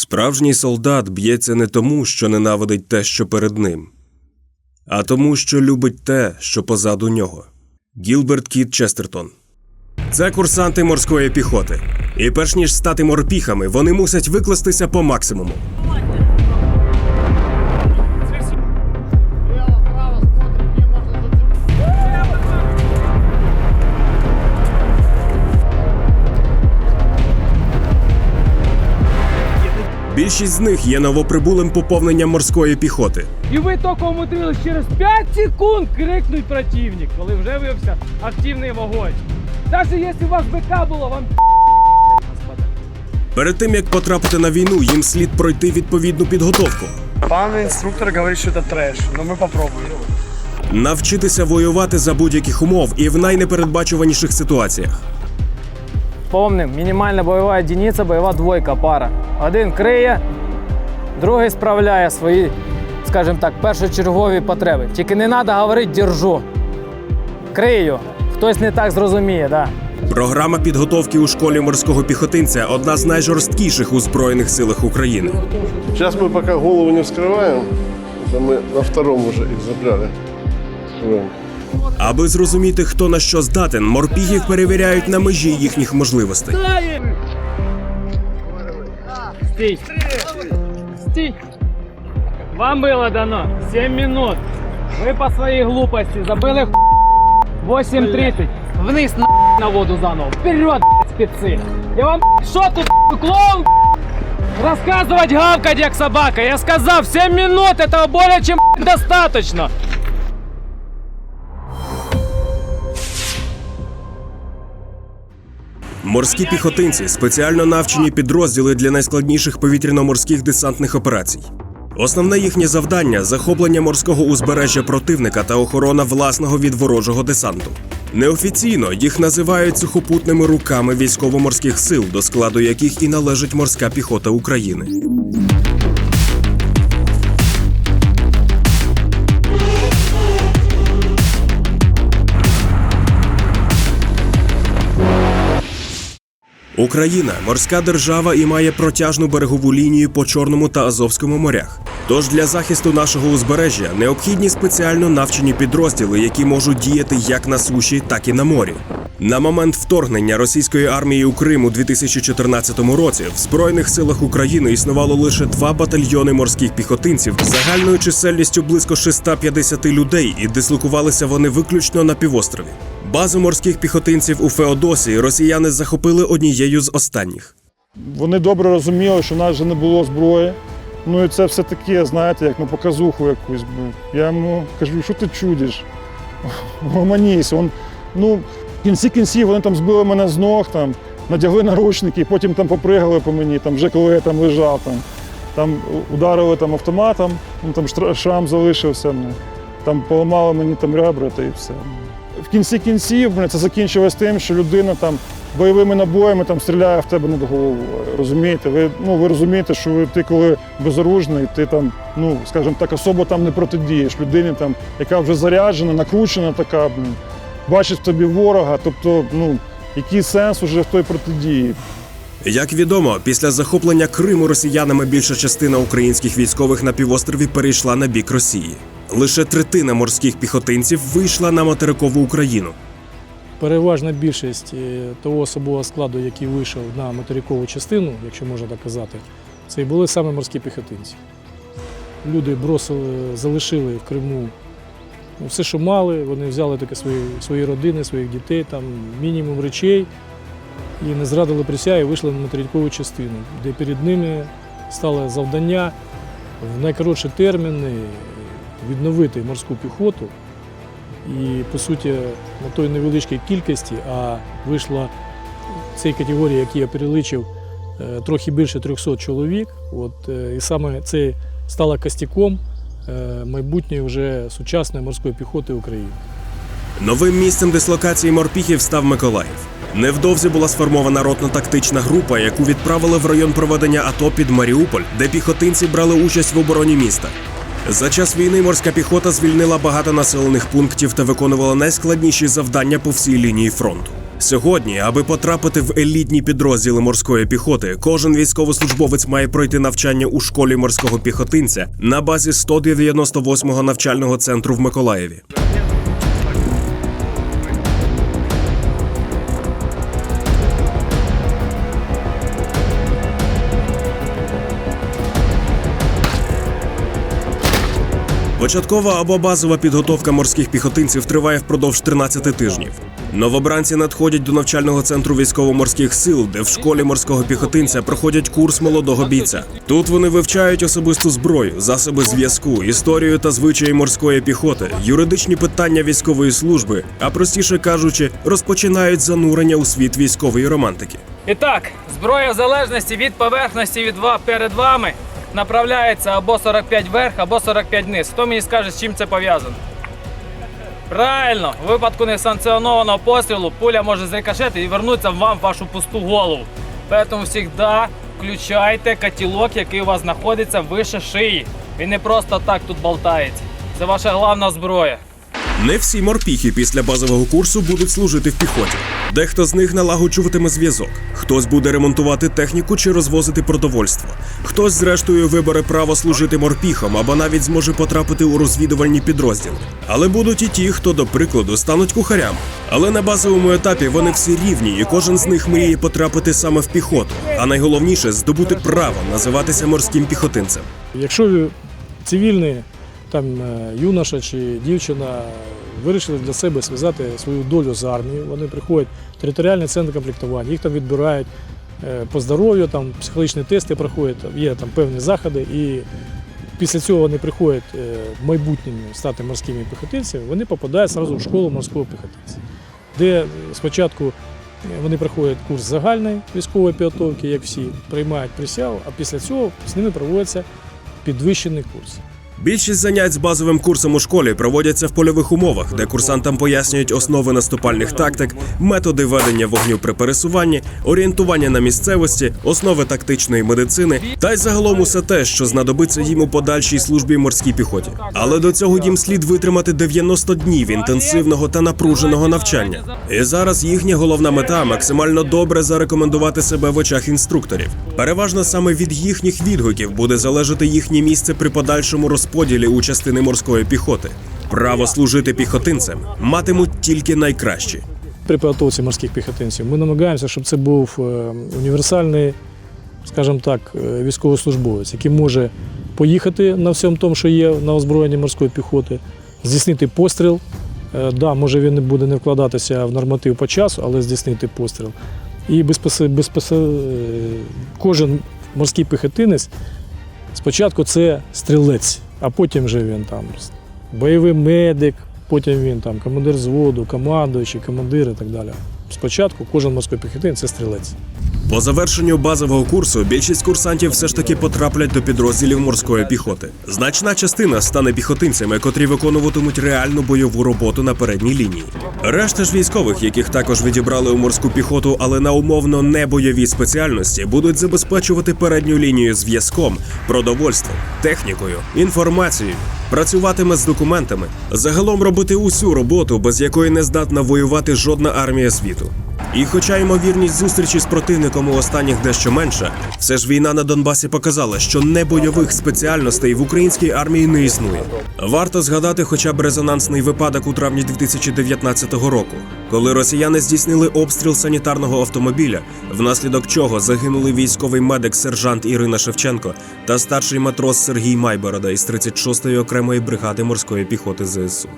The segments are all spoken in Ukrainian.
Справжній солдат б'ється не тому, що ненавидить те, що перед ним, а тому, що любить те, що позаду нього. Гілберт Кіт Честертон. Це курсанти морської піхоти. І перш ніж стати морпіхами, вони мусять викластися по максимуму. Більшість з них є новоприбулим поповненням морської піхоти. І ви тільки умудрились через 5 секунд крикнуть противник, коли вже вився активний вогонь. Навіть якщо у вас БК було, вам господа. Перед тим як потрапити на війну, їм слід пройти відповідну підготовку, Пан инструктор говорит, что это трэш, но мы попробуем. навчитися воювати за будь-яких умов і в найнепередбачуваніших ситуаціях. Помним, мінімальна бойова одиниця, бойова двойка, пара. Один криє, другий справляє свої, скажімо так, першочергові потреби. Тільки не треба говорити держу. Крию. Хтось не так зрозуміє, так. Да. Програма підготовки у школі морського піхотинця одна з найжорсткіших у Збройних силах України. Сейчас мы пока голову не вскрываем. Это мы на втором уже их забрали. Вскрываем. Аби зрозуміти, хто на що здатен, морпігів перевіряють на межі їхніх можливостей. Стій. Стій. Вам было дано 7 минут. Ви по своїй глупості забили 8.30. Вниз на, на воду заново. Вперед, спецы. Я вам що тут клоун? Рассказывать гавкать як собака. Я сказав 7 минут, этого более чем достаточно. Морські піхотинці спеціально навчені підрозділи для найскладніших повітряно-морських десантних операцій. Основне їхнє завдання захоплення морського узбережжя противника та охорона власного від ворожого десанту. Неофіційно їх називають сухопутними руками військово-морських сил, до складу яких і належить морська піхота України. Україна морська держава і має протяжну берегову лінію по Чорному та Азовському морях. Тож для захисту нашого узбережжя необхідні спеціально навчені підрозділи, які можуть діяти як на суші, так і на морі. На момент вторгнення російської армії у Крим у 2014 році в Збройних силах України існувало лише два батальйони морських піхотинців загальною чисельністю близько 650 людей, і дислокувалися вони виключно на півострові. Базу морських піхотинців у Феодосії росіяни захопили однією з останніх. Вони добре розуміли, що в нас вже не було зброї. Ну і це все таке, знаєте, як на показуху якусь. був. Я йому кажу, що ти чудиш? Гомонісь. Он, ну, в кінці кінців вони там збили мене з ног, там, надягли наручники, потім там попригали по мені, там, вже коли я там лежав. Там, там ударили там, автоматом, ну, там шрам залишився. Ну, там поламали мені там ребра та і все. В кінці кінців це закінчилось тим, що людина там бойовими набоями там стріляє в тебе над головою. Розумієте? Ви, ну, ви розумієте, що ви, ти коли безоружний, ти там, ну, скажімо так, особо там не протидієш. Людині, там, яка вже заряджена, накручена така, бачить в тобі ворога. Тобто, ну, який сенс уже в той протидії? Як відомо, після захоплення Криму росіянами більша частина українських військових на півострові перейшла на бік Росії. Лише третина морських піхотинців вийшла на материкову Україну. Переважна більшість е, того особового складу, який вийшов на материкову частину, якщо можна так казати, це і були саме морські піхотинці. Люди бросили, залишили в Криму ну, все, що мали, вони взяли таке свої, свої родини, своїх дітей, там мінімум речей і не зрадили присяги, вийшли на материкову частину, де перед ними стало завдання в найкоротші терміни відновити морську піхоту. І по суті на той невеличкій кількості, а вийшло в цій категорії, які я переличив, е, трохи більше 300 чоловік. От, е, і саме це стало костяком е, майбутньої вже сучасної морської піхоти України. Новим місцем дислокації морпіхів став Миколаїв. Невдовзі була сформована ротно-тактична група, яку відправили в район проведення АТО під Маріуполь, де піхотинці брали участь в обороні міста. За час війни морська піхота звільнила багато населених пунктів та виконувала найскладніші завдання по всій лінії фронту. Сьогодні, аби потрапити в елітні підрозділи морської піхоти, кожен військовослужбовець має пройти навчання у школі морського піхотинця на базі 198-го навчального центру в Миколаєві. Початкова або базова підготовка морських піхотинців триває впродовж 13 тижнів. Новобранці надходять до навчального центру військово-морських сил, де в школі морського піхотинця проходять курс молодого бійця. Тут вони вивчають особисту зброю, засоби зв'язку, історію та звичаї морської піхоти, юридичні питання військової служби, а простіше кажучи, розпочинають занурення у світ військової романтики. І так, зброя залежності від поверхності від перед вами направляється або 45 вверх, або 45 вниз. Хто мені скаже, з чим це пов'язано? Правильно, у випадку несанкціонованого пострілу пуля може зрикошети і вернутися вам в вашу пусту голову. Тому завжди включайте котілок, який у вас знаходиться вище шиї. Він не просто так тут болтається. Це ваша головна зброя. Не всі морпіхи після базового курсу будуть служити в піхоті. Дехто з них налагоджуватиме зв'язок, хтось буде ремонтувати техніку чи розвозити продовольство. Хтось, зрештою, вибере право служити морпіхом або навіть зможе потрапити у розвідувальні підрозділи. Але будуть і ті, хто, до прикладу, стануть кухарям. Але на базовому етапі вони всі рівні, і кожен з них мріє потрапити саме в піхоту. А найголовніше здобути право називатися морським піхотинцем. Якщо цивільний там е, юноша чи дівчина вирішили для себе зв'язати свою долю з армією, вони приходять в територіальний центр комплектування, їх там відбирають е, по здоров'ю, там психологічні тести проходять, є там певні заходи, і після цього вони приходять е, в майбутньому стати морськими піхотинцями, вони попадають одразу в школу морського піхотинця, де спочатку вони проходять курс загальної військової підготовки, як всі, приймають присягу, а після цього з ними проводиться підвищений курс. Більшість занять з базовим курсом у школі проводяться в польових умовах, де курсантам пояснюють основи наступальних тактик, методи ведення вогню при пересуванні, орієнтування на місцевості, основи тактичної медицини та й загалом усе те, що знадобиться їм у подальшій службі морській піхоті. Але до цього їм слід витримати 90 днів інтенсивного та напруженого навчання. І зараз їхня головна мета максимально добре зарекомендувати себе в очах інструкторів. Переважно саме від їхніх відгуків буде залежати їхнє місце при подальшому розподілі у частини морської піхоти. Право служити піхотинцем матимуть тільки найкращі. При підготовці морських піхотинців ми намагаємося, щоб це був е, універсальний, скажімо так, е, військовослужбовець, який може поїхати на всьому тому, що є на озброєнні морської піхоти, здійснити постріл. Е, Да, може він буде не вкладатися в норматив по часу, але здійснити постріл. І безпос... безпос... кожен морський піхотинець спочатку це стрілець, а потім вже він там бойовий медик, потім він там командир зводу, командуючий, командир і так далі. Спочатку кожен морський піхотинець це стрілець. По завершенню базового курсу більшість курсантів все ж таки потраплять до підрозділів морської піхоти. Значна частина стане піхотинцями, котрі виконуватимуть реальну бойову роботу на передній лінії. Решта ж військових, яких також відібрали у морську піхоту, але на умовно не бойові спеціальності, будуть забезпечувати передню лінію зв'язком, продовольством, технікою, інформацією. Працюватиме з документами, загалом робити усю роботу, без якої не здатна воювати жодна армія світу. І хоча ймовірність зустрічі з противником у останніх дещо менша, все ж війна на Донбасі показала, що небойових спеціальностей в українській армії не існує. Варто згадати хоча б резонансний випадок у травні 2019 року, коли росіяни здійснили обстріл санітарного автомобіля, внаслідок чого загинули військовий медик сержант Ірина Шевченко та старший матрос Сергій Майборода із 36-ї окремої бригади морської піхоти ЗСУ.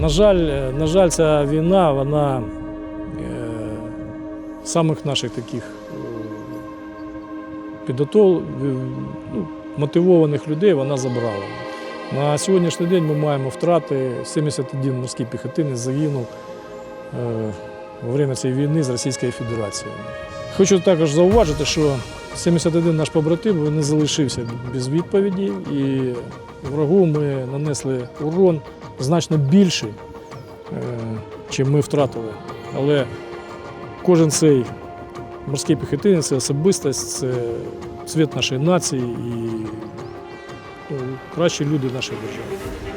На жаль, на жаль, ця війна, вона е, самих наших таких е, підготов, е, ну, мотивованих людей вона забрала. На сьогоднішній день ми маємо втрати. 71 морський піхотинець загинув во время цієї війни з Російською Федерацією. Хочу також зауважити, що 71 наш побратим не залишився без відповіді, і врагу ми нанесли урон значно більший, е, чим ми втратили. Але кожен цей морський піхотинець це особистість, це, цвіт нашої нації і ну, кращі люди нашої держави.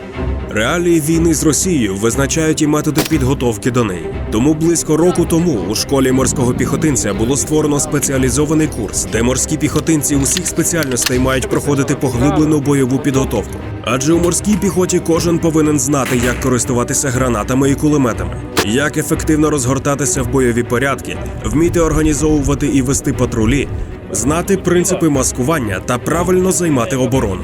Реалії війни з Росією визначають і методи підготовки до неї. Тому близько року тому у школі морського піхотинця було створено спеціалізований курс, де морські піхотинці усіх спеціальностей мають проходити поглиблену бойову підготовку. Адже у морській піхоті кожен повинен знати, як користуватися гранатами і кулеметами, як ефективно розгортатися в бойові порядки, вміти організовувати і вести патрулі, знати принципи маскування та правильно займати оборону.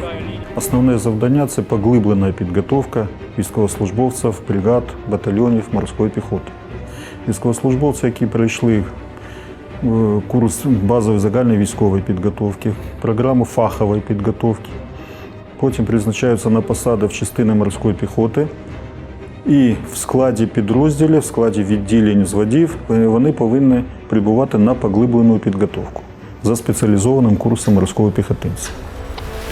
Основне завдання це поглиблена підготовка військовослужбовців, бригад, батальйонів морської піхоти. Військовослужбовці, які пройшли е, курс базової загальної військової підготовки, програму фахової підготовки, потім призначаються на посади в частини морської піхоти. І в складі підрозділів, в складі відділень зводів е, вони повинні прибувати на поглиблену підготовку за спеціалізованим курсом морського піхотинця.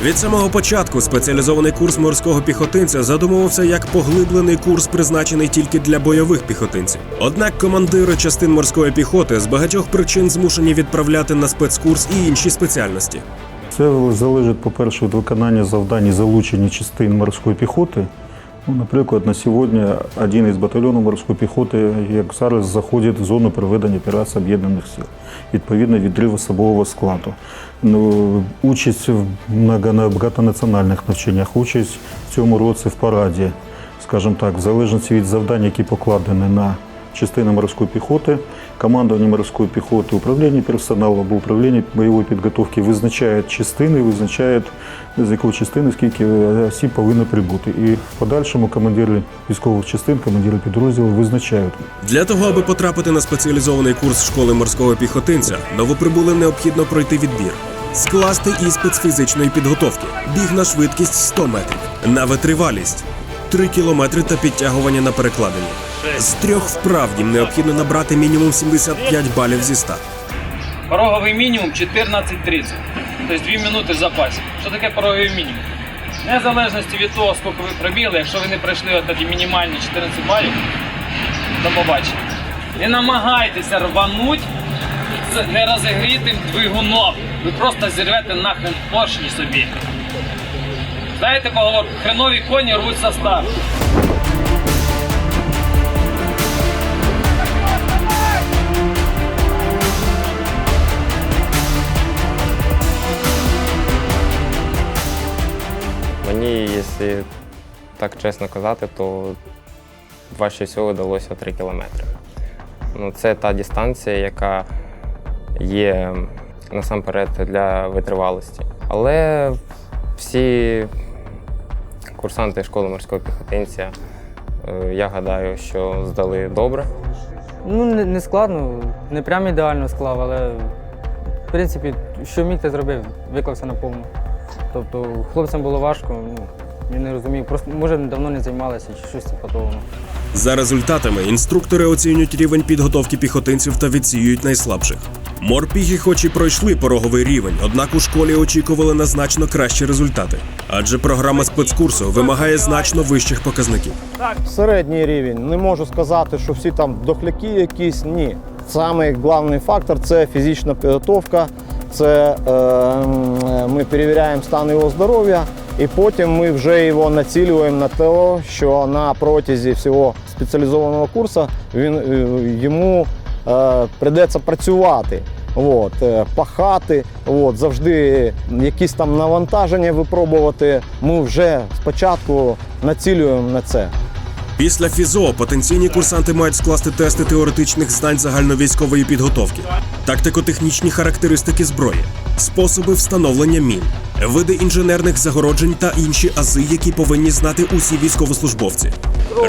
Від самого початку спеціалізований курс морського піхотинця задумувався як поглиблений курс, призначений тільки для бойових піхотинців. Однак командири частин морської піхоти з багатьох причин змушені відправляти на спецкурс і інші спеціальності. Це залежить, по-перше, від виконання завдань і залучення частин морської піхоти. Ну, наприклад, на сьогодні один із батальйонів морської піхоти, як зараз, заходить в зону проведення операції об'єднаних сил, відповідно відрив особового складу. Ну, участь в багатонаціональних навчаннях, участь в цьому році в параді, скажімо так, в залежності від завдань, які покладені на частини морської піхоти, командування морської піхоти, управління персоналу або управління бойової підготовки визначають частини, визначають з якої частини скільки осіб повинно прибути. І в подальшому командири військових частин, командири підрозділів визначають. Для того, аби потрапити на спеціалізований курс школи морського піхотинця, новоприбулим необхідно пройти відбір, скласти іспит з фізичної підготовки, біг на швидкість 100 метрів, на витривалість 3 кілометри та підтягування на перекладині. З трьох вправ необхідно набрати мінімум 75 балів зі 100. Пороговий мінімум 14.30. Тобто 2 минути в запасі. Що таке пороговий мінімум? Незалежності від того, скільки ви пробігли, якщо ви не пройшли тоді мінімальні 14 балів, до побачення. Не намагайтеся рвануть з нерозігрітим двигуном. Ви просто зірвете нахрен поршні собі. Знаєте поговорку? Хренові коні рвуть состав. Мені, якщо так чесно казати, то важче всього вдалося 3 кілометри. Ну, це та дистанція, яка є насамперед для витривалості. Але всі курсанти школи морського піхотинця, е, я гадаю, що здали добре. Ну, не, складно, не прям ідеально склав, але в принципі, що міг, те зробив, виклався на повну. Тобто хлопцям було важко, ну, я не розумів, просто може давно не займалися чи щось типу того. ну. За результатами інструктори оцінюють рівень підготовки піхотинців та відсіюють найслабших. Морпіхи хоч і пройшли пороговий рівень, однак у школі очікували на значно кращі результати, адже програма спецкурсу вимагає значно вищих показників. середній рівень. Не можу сказати, що всі там дохляки якісь. Ні. Саме головний фактор це фізична підготовка. Це е, ми перевіряємо стан його здоров'я, і потім ми вже його націлюємо на те, що на протязі всього спеціалізованого курсу він е, йому е, прийдеться працювати. От, е, пахати, от, завжди якісь там навантаження випробувати. Ми вже спочатку націлюємо на це. Після ФІЗО потенційні курсанти мають скласти тести теоретичних знань загальновійськової підготовки, тактико-технічні характеристики зброї, способи встановлення мін, види інженерних загороджень та інші ази, які повинні знати усі військовослужбовці.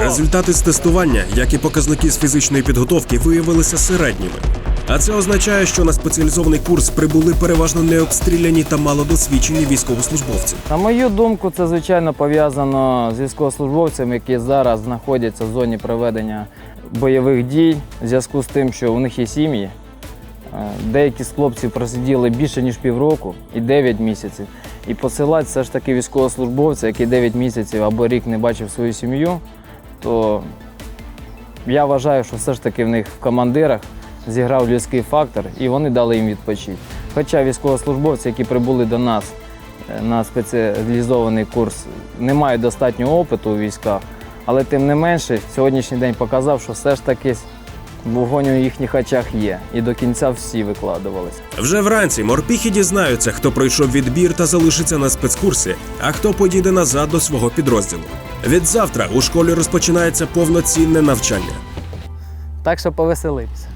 Результати з тестування, як і показники з фізичної підготовки, виявилися середніми. А це означає, що на спеціалізований курс прибули переважно необстріляні та малодосвідчені військовослужбовці. На мою думку, це звичайно пов'язано з військовослужбовцями, які зараз знаходяться в зоні проведення бойових дій, в зв'язку з тим, що у них є сім'ї. Е, Деякі з хлопців просиділи більше ніж півроку і 9 місяців. І посилати все ж таки військовослужбовця, який 9 місяців або рік не бачив свою сім'ю, то я вважаю, що все ж таки в них в командирах зіграв людський фактор і вони дали їм відпочити. Хоча військовослужбовці, які прибули до нас е, на спеціалізований курс, не мають достатнього опиту у військах, але тим не менше, сьогоднішній день показав, що все ж таки вогонь у їхніх очах є. І до кінця всі викладувалися. Вже вранці морпіхи дізнаються, хто пройшов відбір та залишиться на спецкурсі, а хто поїде назад до свого підрозділу. Від завтра у школі розпочинається повноцінне навчання. Так що повеселимося.